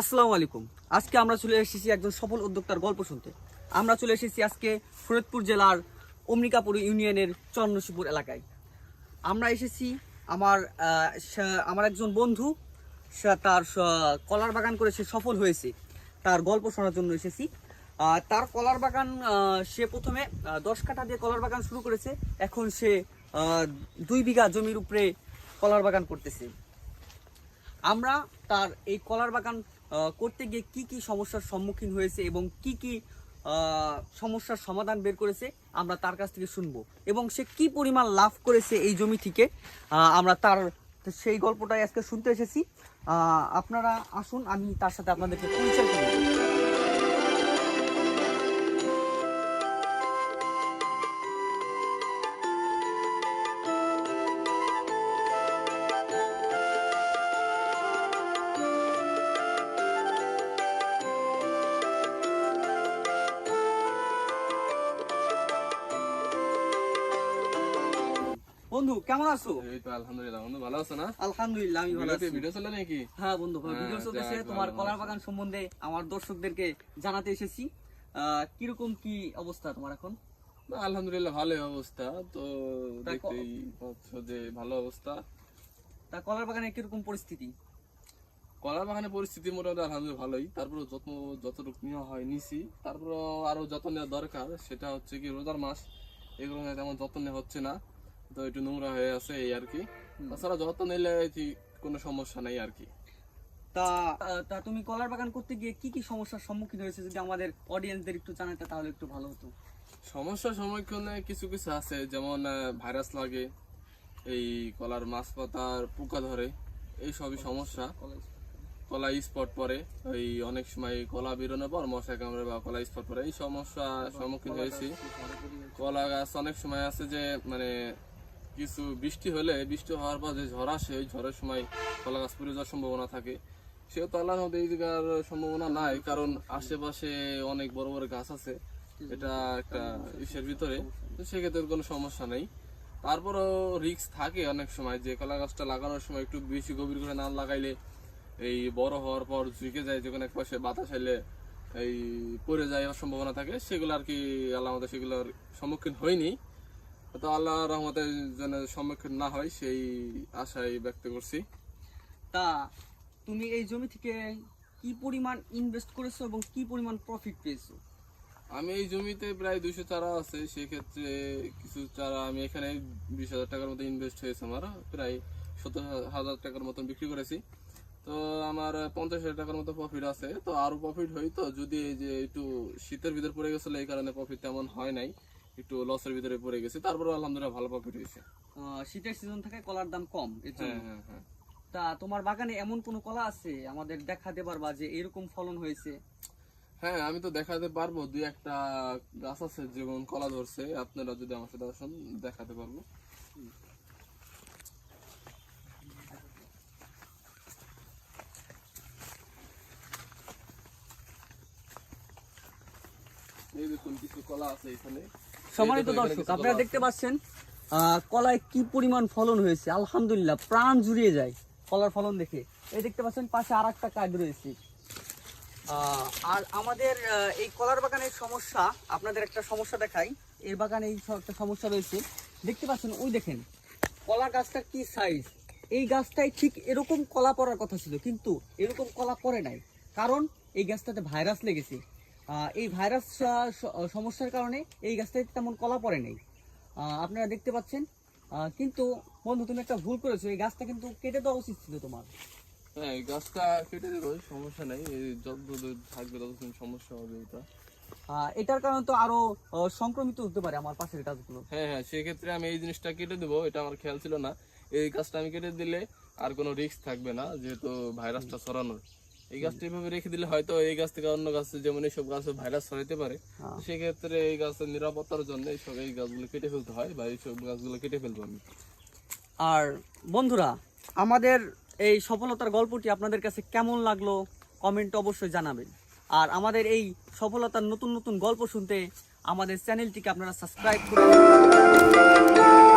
আসসালামু আলাইকুম। আজকে আমরা চলে এসেছি একজন সফল উদ্যোক্তার গল্প শুনতে। আমরা চলে এসেছি আজকে ফরিদপুর জেলার অমনিকাপুর ইউনিয়নের চন্দ্রশিপুর এলাকায়। আমরা এসেছি আমার আমার একজন বন্ধু তার কলার বাগান করে সে সফল হয়েছে। তার গল্প শোনার জন্য এসেছি। তার কলার বাগান সে প্রথমে দশ কাঠা দিয়ে কলার বাগান শুরু করেছে। এখন সে দুই বিঘা জমির উপরে কলার বাগান করতেছে। আমরা তার এই কলার বাগান করতে গিয়ে কি কি সমস্যার সম্মুখীন হয়েছে এবং কি কি সমস্যার সমাধান বের করেছে, আমরা তার কাছ থেকে শুনব। এবং সে কি পরিমাণ লাভ করেছে এই জমি থেকে আমরা তার, সেই গল্পটাই আজকে শুনতে এসেছি। আপনারা আসুন, আমি তার সাথে আপনাদেরকে পরিচয় করে বন্ধু কেমন আছো? এই তো আলহামদুলিল্লাহ বন্ধু ভালো আছো না? আলহামদুলিল্লাহ আমি ভালো আছি। ভিডিও চলে নাকি? হ্যাঁ বন্ধু হ্যাঁ, ভিডিও চলতেছে তোমার কলার বাগান সম্বন্ধে আমার দর্শকদেরকে জানাতে এসেছি। কীরকম কি অবস্থা তোমার এখন? আলহামদুলিল্লাহ ভালোই অবস্থা। তো দেখতেই পাচ্ছ যে ভালো অবস্থা। তা কলার বাগানে কীরকম পরিস্থিতি? কলা বাগানের পরিস্থিতি মোটামুটি আলহামদুলিল্লাহ ভালোই। তারপরে যত্ন যতটুকু নেওয়া হয় নিছি। তারপর আরও যত্ন নেওয়া দরকার সেটা হচ্ছে কি রোজার মাস। এগুলো তেমন যত্ন নেওয়া হচ্ছে না। তো একটু নোংরা হয়ে আছে এই আর কি। তাছাড়া যত্ন নিলে কোনো সমস্যা নেই আর কি। তা তা তুমি কলার বাগান করতে গিয়ে কি কি সমস্যার সম্মুখীন হয়েছে? যদি আমাদের অডিয়েন্সদের একটু জানাতে তাহলে একটু ভালো হতো। সমস্যার সম্মুখীনে কিছু কিছু আছে যেমন ভাইরাস লাগে এই কলার মাছ পাতার পোকা ধরে এই সবই সমস্যা। কলা স্পট পরে ওই অনেক সময় কলা বেরোনোর পর মশা কামড়ে বা কলা স্পট পরে এই সমস্যা সম্মুখীন হয়েছি। কলা গাছ অনেক সময় আছে যে মানে কিছু বৃষ্টি হলে, বৃষ্টি হওয়ার পর যে ঝড় আসে, ওই ঝড়ের সময় কলা গাছ পড়ে যাওয়ার সম্ভাবনা থাকে। সেহেতু আল্লাহর মধ্যে এই জায়গার সম্ভাবনা নাই, কারণ আশেপাশে অনেক বড় বড় গাছ আছে। এটা একটা ইসের ভিতরে, তো সেক্ষেত্রে কোনো সমস্যা নেই। তারপরও রিস্ক থাকে অনেক সময় যে কলা গাছটা লাগানোর সময় একটু বেশি গভীর করে না লাগাইলে এই বড় হওয়ার পর ঝুঁকে যায় যখন এক পাশে বাতাস আইলে এই পড়ে যাওয়ার সম্ভাবনা থাকে। সেগুলো আর কি আল্লাহ আমাদের সেগুলোর সম্মুখীন হয়নি তো আল্লাহ রহমতের যেন সম্মুখীন না হয় সেই আশাই ব্যক্ত করছি। তা তুমি এই জমি থেকে কি পরিমাণ ইনভেস্ট করেছ এবং কি পরিমাণ প্রফিট পেয়েছ? আমি এই জমিতে প্রায় দুশো চারা আছে সেক্ষেত্রে কিছু চারা আমি এখানে বিশ হাজার টাকার মতো ইনভেস্ট হয়েছে আমার প্রায় সত্তর হাজার টাকার মতন বিক্রি করেছি। তো আমার পঞ্চাশ হাজার টাকার মতো প্রফিট আছে তো আরও প্রফিট হয় হইতো যদি এই যে একটু শীতের ভিতর পড়ে গেছিল এই কারণে প্রফিট তেমন হয় নাই। একটু লসের ভিতরে পড়ে গেছে। তারপরে আলহামদুলিল্লাহ ভালো প্রফিট হয়েছে। শীতের সিজন থাকে কলার দাম কম এর জন্য। হ্যাঁ হ্যাঁ হ্যাঁ। তা তোমার বাগানে এমন কোনো কলা আছে? আমাদের দেখাতে পারবা যে এরকম ফলন হয়েছে। হ্যাঁ আমি তো দেখাতে পারব। দুই একটা গাছ আছে যেমন কলা ধরছে। আপনারা যদি আমার সাথে আসেন দেখাতে পারব। এই দেখুন কিছু কলা আছে এখানে। সম্মানিত দর্শক আপনারা দেখতে পাচ্ছেন কলায় কি পরিমাণ ফলন হয়েছে? আলহামদুলিল্লাহ প্রাণ জুড়িয়ে যায় কলার ফলন দেখে। এই দেখতে পাচ্ছেন পাশে আর একটা কাজ রয়েছে। আর আমাদের এই কলার বাগানের সমস্যা আপনাদের একটা সমস্যা দেখাই। এর বাগানে এই একটা সমস্যা রয়েছে। দেখতে পাচ্ছেন ওই দেখেন কলা গাছটা কি সাইজ এই গাছটাই ঠিক এরকম কলা পড়ার কথা ছিল কিন্তু এরকম কলা পড়ে নাই। কারণ এই গাছটাতে ভাইরাস লেগেছে। এই ভাইরাস সমস্যার কারণে এই গাছটাতে তেমন কলা পড়ে নাই। আপনারা দেখতে পাচ্ছেন কিন্তু বন্ধু তুমি একটা ভুল করেছ এই গাছটা কিন্তু কেটে দেওয়া উচিত ছিল তোমার। হ্যাঁ এই গাছটা কেটে দেবো সমস্যা নাই এই যতদূর থাকবে ততদিন সমস্যা হবে এটা। এটার কারণে তো আরও সংক্রমিত হতে পারে আমার পাশের গাছগুলো। হ্যাঁ হ্যাঁ সেক্ষেত্রে আমি এই জিনিসটা কেটে দেবো এটা আমার খেয়াল ছিল না। এই গাছটা আমি কেটে দিলে আর কোনো রিস্ক থাকবে না যেহেতু ভাইরাসটা ছড়ানোর। এই গাছটা এইভাবে রেখে দিলে হয়তো এই গাছ থেকে অন্য গাছে যেমন এইসব গাছে ভাইরাস ছড়াইতে পারে হ্যাঁ। সেক্ষেত্রে এই গাছের নিরাপত্তার জন্য এইসব এই গাছগুলো কেটে ফেলতে হয় বা এইসব গাছগুলো কেটে ফেলব আমি আর বন্ধুরা আমাদের এই সফলতার গল্পটি আপনাদের কাছে কেমন লাগল কমেন্ট অবশ্যই জানাবেন আর আমাদের এই সফলতার নতুন নতুন গল্প শুনতে আমাদের চ্যানেলটিকে আপনারা সাবস্ক্রাইব করে দিন।